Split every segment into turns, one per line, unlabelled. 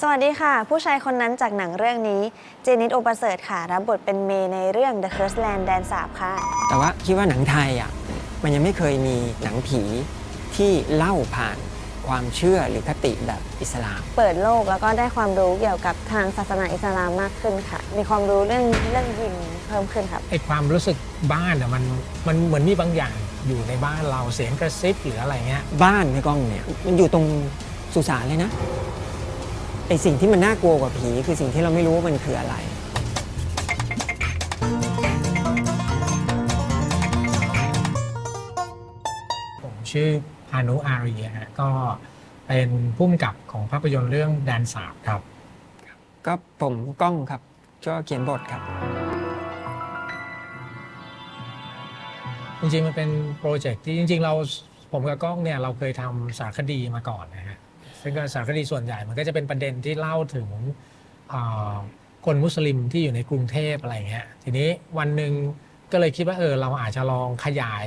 สวัสดีค่ะ ผู้ชายคนนั้นจากหนังเรื่องนี้ เจนิตโอประเสริฐค่ะ รับบทเป็นเมย์ในเรื่อง The Curse Land แดนสาบค่ะ
แต่ว่าคิดว่าหนังไทยอะมันยังไม่เคยมีหนังผีที่เล่าผ่านความเชื่อหรือคติแบบอิสลาม
เปิดโลกแล้วก็ได้ความรู้เกี่ยวกับทางศาสนาอิสลามมากขึ้นค่ะ มีความรู้เรื่องเรื่องยินเพิ่มขึ้นครับ
ไอความรู้สึกบ้านอะมันมันเหมือนมีบางอย่างอยู่ในบ้านเราเสียงกระซิบหรืออะไรเงี้ย
บ้านในกล้องเนี่ยมันอยู่ตรงสุสานเลยนะ ไอสิ่งที่มันน่ากลัวกว่าผี คือสิ่งที่เราไม่รู้ว่ามันคืออะไร
ผมชื่อพานุอารีฮะก็เป็นผู้กำกับของภาพยนตร์เรื่องแดนสาบครับ
ก็ผมกล้องครับก็เขียนบทครับ
จริงๆมันเป็นโปรเจกต์ที่จริง ๆ เราผมกับกล้องเนี่ยเราเคยทำสารคดีมาก่อนนะฮะ ซึ่งก็สารคดีส่วนใหญ่มันก็จะเป็นประเด็นที่เล่าถึงคนมุสลิมที่อยู่ในกรุงเทพอะไรเงี้ยทีนี้วันหนึ่งก็เลยคิดว่าเออเราอาจจะลองขยาย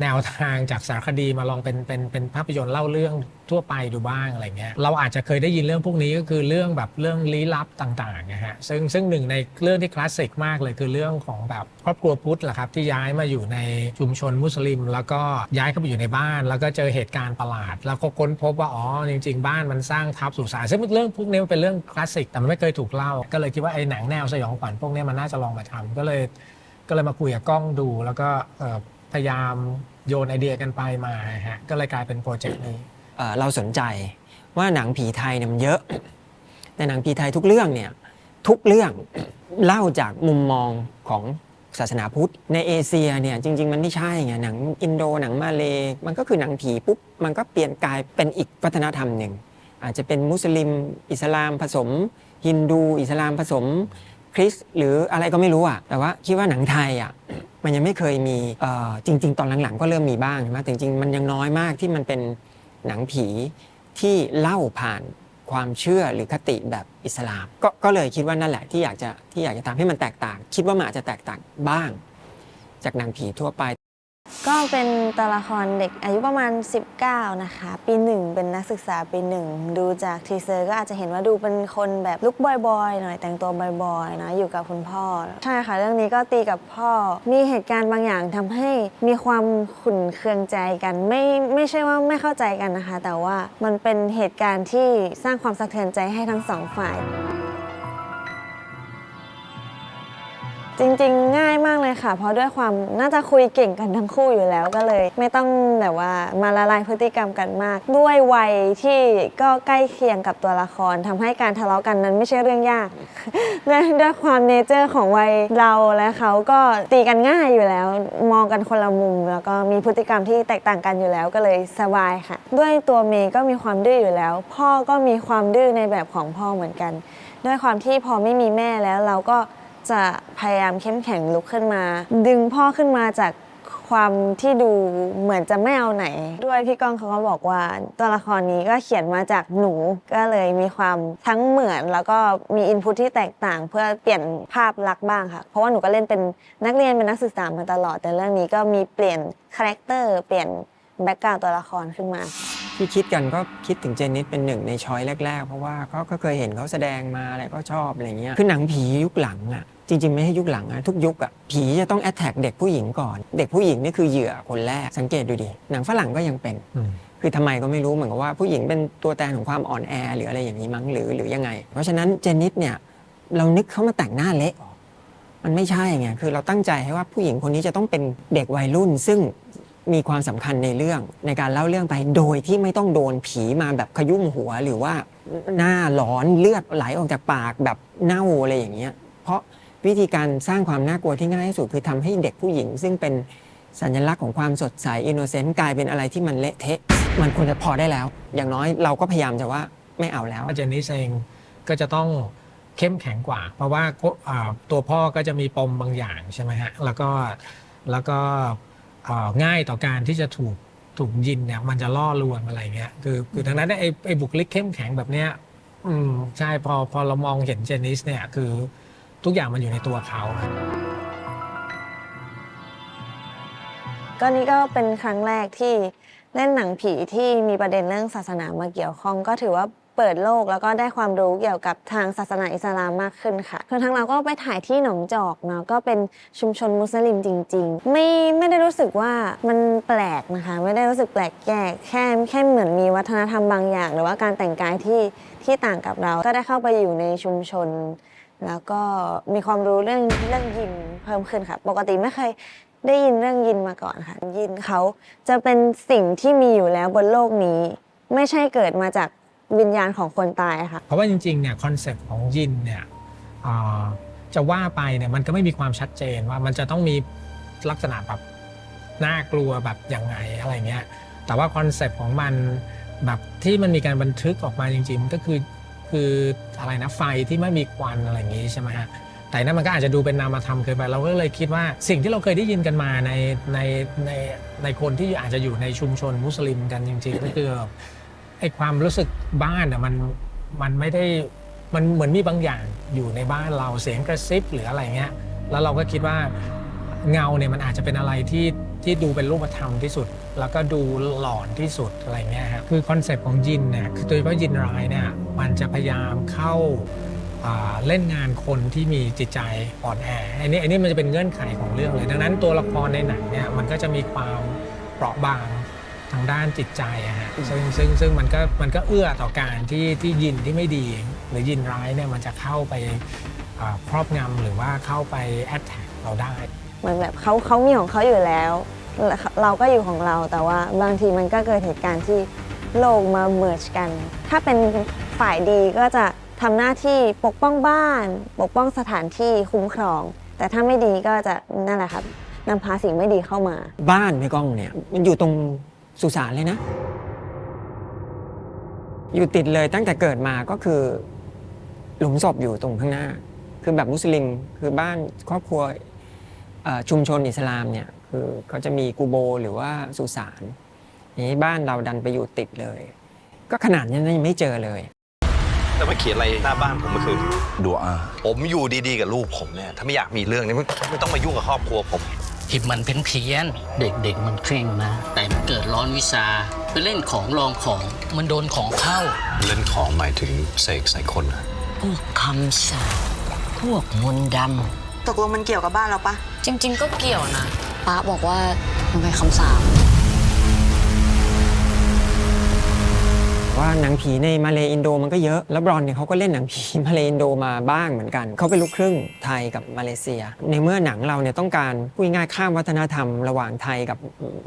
แนวทางจากสารคดีมาลองเป็นเป็นเป็นภาพยนตร์เล่าเรื่องทั่วไปดูบ้างอะไรเงี้ยเราอาจจะเคยได้ยินเรื่องพวกนี้ก็คือเรื่องแบบเรื่องลี้ลับต่างๆนะฮะซึ่งซึ่งหนึ่งในเรื่องที่คลาสสิกมากเลยคือเรื่องของแบบครอบครัวพุทธแหละครับที่ย้ายมาอยู่ในชุมชนมุสลิม แล้วก็ย้ายเข้าไปอยู่ในบ้าน แล้วก็เจอเหตุการณ์ประหลาด แล้วก็ค้นพบว่าอ๋อจริง ๆ บ้านมันสร้างทับสุสานซึ่งเรื่องพวกนี้เป็นเรื่องคลาสสิกแต่มันไม่เคยถูกเล่า ก็เลยคิดว่าไอ้หนังแนวสยองขวัญพวกนี้มันน่าจะลองมาทำก็เลยก็เลยมาคุยกับกล้องดูแล้วก็ พยายามโยนไอเดียกันไปมาฮะก็เลยกลายเป็นโปรเจกต์นี้
เอ่อเราสนใจว่าหนังผีไทยเนี่ยมันเยอะ แต่หนังผีไทยทุกเรื่องเนี่ยทุกเรื่องเล่าจากมุมมองของศาสนาพุทธ ในเอเชียเนี่ยจริง ๆ มันไม่ใช่ไงหนังอินโดหนังมาเลมันก็คือหนังผีปุ๊บมันก็เปลี่ยนกลายเป็นอีกวัฒนธรรมหนึ่งอาจจะเป็นมุสลิมอิสลามผสม ฮินดู อิสลามผสม คริสหรืออะไรก็ไม่รู้อะแต่ว่าคิดว่าหนังไทยอะมันยังไม่เคยมีจริง ๆ ตอนหลังๆ ก็เริ่มมีบ้างใช่ไหมแต่จริง ๆ มันยังน้อยมากที่มันเป็นหนังผีที่เล่าผ่านความเชื่อหรือคติแบบอิสลามก็ก็เลยคิดว่านั่นแหละที่อยากจะที่อยากจะทำให้มันแตกต่าง คิดว่ามันอาจจะแตกต่างบ้าง จากหนังผีทั่วไป
ก็เป็นตัวละครเด็กอายุประมาณ 19 นะคะ ปีหนึ่งเป็นนักศึกษาปีหนึ่งดูจากทีเซอร์ก็อาจจะเห็นว่าดูเป็นคนแบบลุกบอยๆหน่อยแต่งตัวบอยๆนะอยู่กับคุณพ่อ ใช่ค่ะ เรื่องนี้ก็ตีกับพ่อ มีเหตุการณ์บางอย่างทำให้มีความขุ่นเคืองใจกัน ไม่ไม่ใช่ว่าไม่เข้าใจกันนะคะ แต่ว่ามันเป็นเหตุการณ์ที่สร้างความสะเทือนใจให้ทั้งสองฝ่าย จริงๆ ง่ายมากเลยค่ะ เพราะด้วยความน่าจะคุยเก่งกันทั้งคู่อยู่แล้วก็เลย ไม่ต้องแบบว่ามาละลายพฤติกรรมกันมาก ด้วยวัยที่ก็ใกล้เคียงกับตัวละครทำให้การทะเลาะกันนั้นไม่ใช่เรื่องยาก ด้วยด้วยความเนเจอร์ของวัยเราและเขาก็ตีกันง่ายอยู่แล้ว มองกันคนละมุม แล้วก็มีพฤติกรรมที่แตกต่างกันอยู่แล้วก็เลยสบายค่ะ ด้วยตัวเมย์ก็มีความดื้ออยู่แล้ว พ่อก็มีความดื้อในแบบของพ่อเหมือนกัน ด้วยความที่พอไม่มีแม่แล้วเราก็ จะพยายามเข้มแข็งลุกขึ้นมา ดึงพ่อขึ้นมาจากความที่ดูเหมือนจะไม่เอาไหน ด้วยพี่ก้องเขาก็บอกว่าตัวละครนี้ก็เขียนมาจากหนูก็เลยมีความทั้งเหมือนแล้วก็มีอินพุตที่แตกต่าง เพื่อเปลี่ยนภาพลักษณ์บ้างค่ะ เพราะว่าหนูก็เล่นเป็นนักเรียนเป็นนักศึกษามาตลอด แต่เรื่องนี้ก็มีเปลี่ยนคาแรคเตอร์เปลี่ยนแบ็กกราวตัวละครขึ้นมา
ที่คิดกันก็คิดถึงเจนนิสเป็นหนึ่งในช้อยแรก ๆ เพราะว่าเขาก็เคยเห็นเขาแสดงมาอะไรก็ชอบอะไรเงี้ยคือหนังผียุคหลังอะจริง ๆ ไม่ใช่ยุคหลังอะทุกยุคอะผีจะต้องแอดแท็กเด็กผู้หญิงก่อน เด็กผู้หญิงนี่คือเหยื่อคนแรกสังเกตดูดิหนังฝรั่งก็ยังเป็น คือทำไมก็ไม่รู้เหมือนกับว่าผู้หญิงเป็นตัวแทนของความอ่อนแอหรืออะไรอย่างนี้มั้งหรือหรือยังไง เพราะฉะนั้นเจนนิสเนี่ยเรานึกเขามาแต่งหน้าเละมันไม่ใช่ไงคือเราตั้งใจให้ว่าผู้หญิงคนนี้จะต้องเป็นเด็กวัยรุ่น ซึ่ง มีความสำคัญในเรื่องในการเล่าเรื่องไปโดยที่ไม่ต้องโดนผีมาแบบขยุ่มหัวหรือว่าหน้าหลอนเลือดไหลออกจากปากแบบเน่าอะไรอย่างเงี้ยเพราะวิธีการสร้างความน่ากลัวที่ง่ายที่สุดคือทำให้เด็กผู้หญิง ซึ่งเป็นสัญลักษณ์ของความสดใสอินโนเซนต์กลายเป็นอะไรที่มันเละเทะ มันควรจะพอได้แล้ว อย่างน้อยเราก็พยายามจะว่าไม่เอาแล้ว
เจนนิสเองก็จะต้องเข้มแข็งกว่า เพราะว่าตัวพ่อก็จะมีปมบางอย่างใช่ไหมฮะแล้วก็แล้วก็ ง่ายต่อการที่จะถูกถูกยินเนี่ยมันจะล่อลวงอะไรเงี้ยคือคือดังนั้นเนี่ยไอ้ไอ้บุคลิกเข้มแข็งแบบเนี้ยอืมใช่พอพอเรามองเห็นเจนนิสเนี่ยคือทุกอย่างมันอยู่ในตัวเขา
ก็นี่ก็เป็นครั้งแรกที่เล่นหนังผีที่มีประเด็นเรื่องศาสนามาเกี่ยวข้อง ก็ถือว่า เปิดโลกแล้วก็ได้ความรู้เกี่ยวกับทางศาสนาอิสลามมากขึ้นค่ะคือทางเราก็ไปถ่ายที่หนองจอกเนาะก็เป็นชุมชนมุสลิมจริง ๆ ไม่ไม่ได้รู้สึกว่ามันแปลกนะคะ ไม่ได้รู้สึกแปลกแยกแค่แค่เหมือนมีวัฒนธรรมบางอย่าง หรือว่าการแต่งกายที่ที่ต่างกับเรา ก็ได้เข้าไปอยู่ในชุมชน แล้วก็มีความรู้เรื่องเรื่องยินเพิ่มขึ้นค่ะ ปกติไม่เคยได้ยินเรื่องยินมาก่อนค่ะ ยินเขาจะเป็นสิ่งที่มีอยู่แล้วบนโลกนี้ ไม่ใช่เกิดมาจาก วิญญาณของคนตายค่ะ
เพราะว่าจริงๆเนี่ยคอนเซปต์ของยินเนี่ยอ่าจะว่าไปเนี่ยมันก็ไม่มีความชัดเจนว่ามันจะต้องมีลักษณะแบบน่ากลัวแบบอย่างไงอะไรเงี้ยแต่ว่าคอนเซปต์ของมันแบบที่มันมีการบันทึกออกมาจริงๆมันก็คือคืออะไรนะไฟที่ไม่มีควันอะไรอย่างงี้ใช่ไหมฮะแต่นั่นมันก็อาจจะดูเป็นนามธรรมเกินไปเราก็เลยคิดว่าสิ่งที่เราเคยได้ยินกันมาในในในในคนที่อาจจะอยู่ในชุมชนมุสลิมกันจริงๆก็คือ ไอความรู้สึกบ้านอะมันมันไม่ได้มันเหมือนมีบางอย่างอยู่ในบ้านเราเสียงกระซิบหรืออะไรเงี้ยแล้วเราก็คิดว่าเงาเนี่ยมันอาจจะเป็นอะไรที่ที่ดูเป็นรูปธรรมที่สุด แล้วก็ดูหลอนที่สุดอะไรเงี้ยครับคือคอนเซปต์ของยินเนี่ยคือโดยเฉพาะยินร้ายเนี่ยมันจะพยายามเข้าอ่าเล่นงานคนที่มีจิตใจอ่อนแออันนี้อันนี้มันจะเป็นเงื่อนไขของเรื่องเลย ดังนั้นตัวละครในหนังเนี่ยมันก็จะมีความเปราะบาง ทางด้านจิตใจอะฮะซึ่งซึ่งซึ่งมันก็มันก็เอื้อต่อการที่ที่ยินที่ไม่ดี หรือยินร้ายเนี่ยมันจะเข้าไปอ่าครอบงำหรือว่าเข้าไปแอดแทกเราได้
เหมือนแบบเขาเขามีของเขาอยู่แล้วแล้วเราก็อยู่ของเราแต่ว่าบางทีมันก็เกิดเหตุการณ์ที่โลกมาเมิร์กัน ถ้าเป็นฝ่ายดีก็จะทำหน้าที่ปกป้องบ้าน ปกป้องสถานที่คุ้มครอง แต่ถ้าไม่ดีก็จะนั่นแหละครับนำพาสิ่งไม่ดีเข้ามา
บ้านพี่ก้องเนี่ยมันอยู่ตรง สุสานเลยนะ อยู่ติดเลยตั้งแต่เกิดมาก็คือ หลุมศพอยู่ตรงข้างหน้า คือแบบมุสลิมคือบ้านครอบครัวเอ่อชุมชนอิสลามเนี่ยคือเขาจะมีกูโบหรือว่าสุสานนี้บ้านเราดันไปอยู่ติดเลย ก็ขนาดนี้ยังไม่เจอเลย
แล้วมาเขียนอะไรหน้าบ้านผมเมื่อคืน
ดูอา
ผมอยู่ดีๆกับลูกผมเนี่ยถ้าไม่อยากมีเรื่องนี้ไม่ไม่ต้องมายุ่งกับครอบครัวผม
ที่มันเป็นเพี้ยนๆเด็กๆมันเคร่งนะ แต่มันเกิดร้อนวิชาไปเล่นของลองของมันโดนของเข้า
เล่นของหมายถึงเสกใส่คนนะ
พวกคำสาปพวกมนต์ด
ตกลงมันเกี่ยวกับบ้านเราปะ
จริง ๆ ก็เกี่ยวนะป้าบอกว่ามันเป็นคำสาป
ว่าหนังผีในมาเลอินโดมันก็เยอะ แล้วบรอนเนี่ยเขาก็เล่นหนังผีมาเลอินโดมาบ้างเหมือนกัน เขาเป็นลูกครึ่งไทยกับมาเลเซีย ในเมื่อหนังเราเนี่ยต้องการพูดง่ายข้ามวัฒนธรรม ระหว่างไทยกับ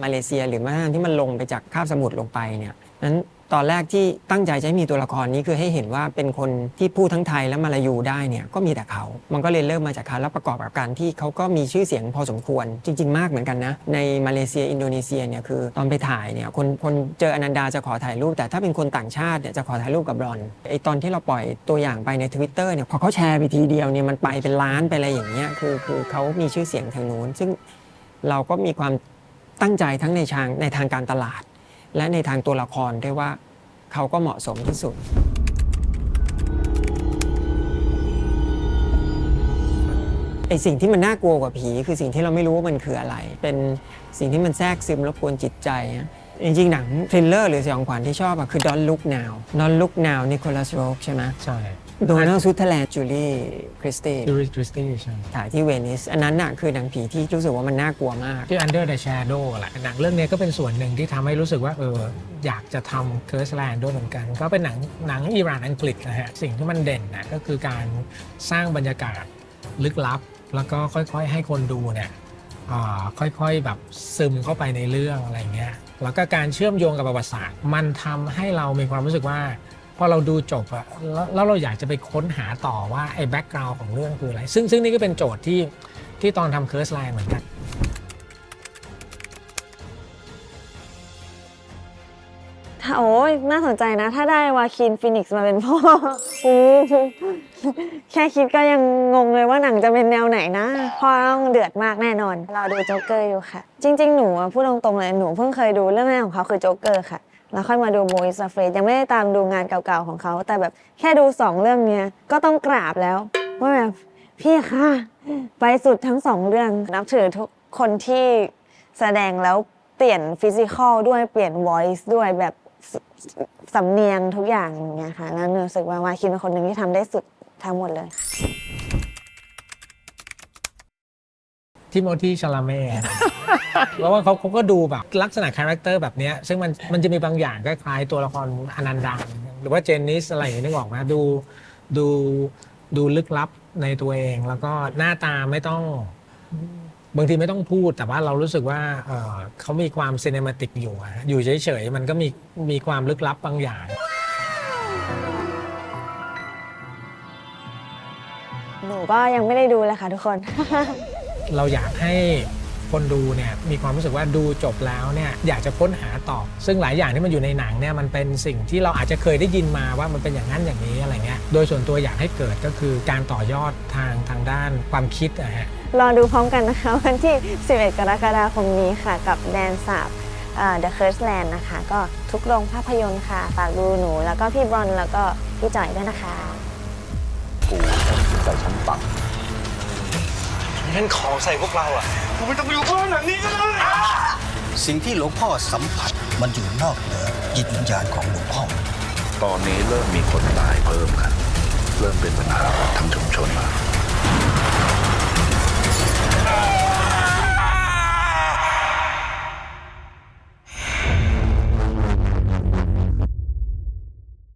มาเลเซีย หรือวัฒนธรรมที่มันลงไปจากคาบสมุทรลงไปเนี่ยนั้น ตอนแรกที่ตั้งใจจะให้มีตัวละครนี้คือให้เห็นว่าเป็นคนที่พูดทั้งไทยและมาลายูได้เนี่ยก็มีแต่เขา มันก็เลยเริ่มมาจากเขาแล้วประกอบกับการที่เขาก็มีชื่อเสียงพอสมควร จริง ๆ มากเหมือนกันนะ ในมาเลเซียอินโดนีเซียเนี่ยคือตอนไปถ่ายเนี่ยคนคนเจออนันดาจะขอถ่ายรูป แต่ถ้าเป็นคนต่างชาติเนี่ยจะขอถ่ายรูปกับบรอนไอตอนที่เราปล่อยตัวอย่างไปใน Twitter เนี่ยพอเขาแชร์ไปทีเดียวเนี่ยมันไปเป็นล้านไปอะไรอย่างเงี้ยคือคือเขามีชื่อเสียงทางนู้นซึ่งเราก็มีความตั้งใจทั้งในทางในทางการตลาด และในทางตัวละครด้วยว่าเขาก็เหมาะสมที่สุด ไอสิ่งที่มันน่ากลัวกว่าผี คือสิ่งที่เราไม่รู้ว่ามันคืออะไร เป็นสิ่งที่มันแทรกซึมรบกวนจิตใจอะ จริงๆ หนังทริลเลอร์หรือสยองขวัญที่ชอบอะคือ Don't Look Now Don't Look Now นิโคลัสโรกใช่ไหม
ใช่
โดนัลด์ซูเทอร์แลนด์จูลี่คริสตี้
ดูริคริสตี้ใช่
ถ่ายที่เวนิส อันนั้นน่ะคือหนังผีที่รู้สึกว่ามันน่ากลัวมาก
ที่ Under the Shadow แหละหนังเรื่องนี้ก็เป็นส่วนหนึ่งที่ทำให้รู้สึกว่าเอออยากจะทำ Curse Land ด้วยเหมือนกัน ก็เป็นหนังหนังอิหร่านอังกฤษนะฮะสิ่งที่มันเด่นนะก็คือการสร้างบรรยากาศลึกลับ แล้วก็ค่อยๆ ให้คนดูเนี่ยอ่า ค่อยๆแบบซึมเข้าไปในเรื่องอะไรเงี้ยแล้วก็การเชื่อมโยงกับประวัติศาสตร์ มันทำให้เรามีความรู้สึกว่าพอเราดูจบอะแล้วเราอยากจะไปค้นหาต่อว่าไอ้แบ็กกราวน์ของเรื่องคืออะไร ซึ่งซึ่งนี่ก็เป็นโจทย์ที่ที่ตอนทำเคอร์สไลน์เหมือนกัน
ถ้าโอ้ยน่าสนใจนะ ถ้าได้วาคินฟินิกซ์มาเป็นพ่อโอ้โหแค่คิดก็ยังงงเลยว่าหนังจะเป็นแนวไหนนะ พ่อต้องเดือดมากแน่นอนเราดูโจ๊กเกอร์อยู่ค่ะ จริง ๆ หนูอะพูดตรงๆเลยหนูเพิ่งเคยดูเรื่องแรกของเขาคือโจ๊กเกอร์ค่ะ แล้วค่อยมาดูโบอิสเฟรดยังไม่ได้ตามดูงานเก่าๆของเขา แต่แบบแค่ดูสองเรื่องเนี้ยก็ต้องกราบแล้วว่าแบบพี่ค่ะไปสุดทั้งสองเรื่องนับถือทุกคนที่แสดงแล้วเปลี่ยนฟิสิกอลด้วยเปลี่ยน voice ด้วยแบบ สำเนียงทุกอย่างอย่างเงี้ยค่ะแล้วหนูรู้สึกว่าวาคินเป็นคนหนึ่งที่ทำได้สุดทั้งหมดเลย
ทิโมธีชาลาเม่ เพราะว่าเขาเขาก็ดูแบบลักษณะคาแรคเตอร์แบบเนี้ยซึ่งมันมันจะมีบางอย่างก็คล้ายตัวละครอนันดาหรือว่าเจนนิสอะไรอย่างนี้นึกออกไหมดูดูดูลึกลับในตัวเอง แล้วก็หน้าตาไม่ต้อง บางทีไม่ต้องพูดแต่ว่าเรารู้สึกว่าเอ่อเขามีความซีเนมาติกอยู่อะอยู่เฉยๆ มันก็มีมีความลึกลับบางอย่าง
หนูก็ยังไม่ได้ดูเลยค่ะทุกคน
เราอยากให้ คนดูเนี่ยมีความรู้สึกว่าดูจบแล้วเนี่ยอยากจะค้นหาต่อ ซึ่งหลายอย่างที่มันอยู่ในหนังเนี่ยมันเป็นสิ่งที่เราอาจจะเคยได้ยินมาว่ามันเป็นอย่างนั้นอย่างนี้อะไรเงี้ยโดยส่วนตัวอยากให้เกิดก็คือการต่อยอดทางทางด้านความคิดอะฮะ
รอดูพร้อมกันนะคะ วันที่ 11 กรกฎาคมนี้ค่ะ กับแดนสาบเอ่อ The Curse Land นะคะ ก็ทุกโรงภาพยนตร์ค่ะ ฝากดูหนู แล้วก็พี่บรอนแล้วก็พี่จ่อยด้วยนะคะ
ปู่ต้องใส่ชั้นต่ำเล่นของใส่พวกเราอะ กูไม่ต้องอยู่บ้านหลังนี้ก็ได้
สิ่งที่หลวงพ่อสัมผัสมันอยู่นอกเหนือจิตวิญญาณของหลวงพ่อ
ตอนนี้เริ่มมีคนตายเพิ่มครับ เริ่มเป็นปัญหาของทั้งชุมชนแล้ว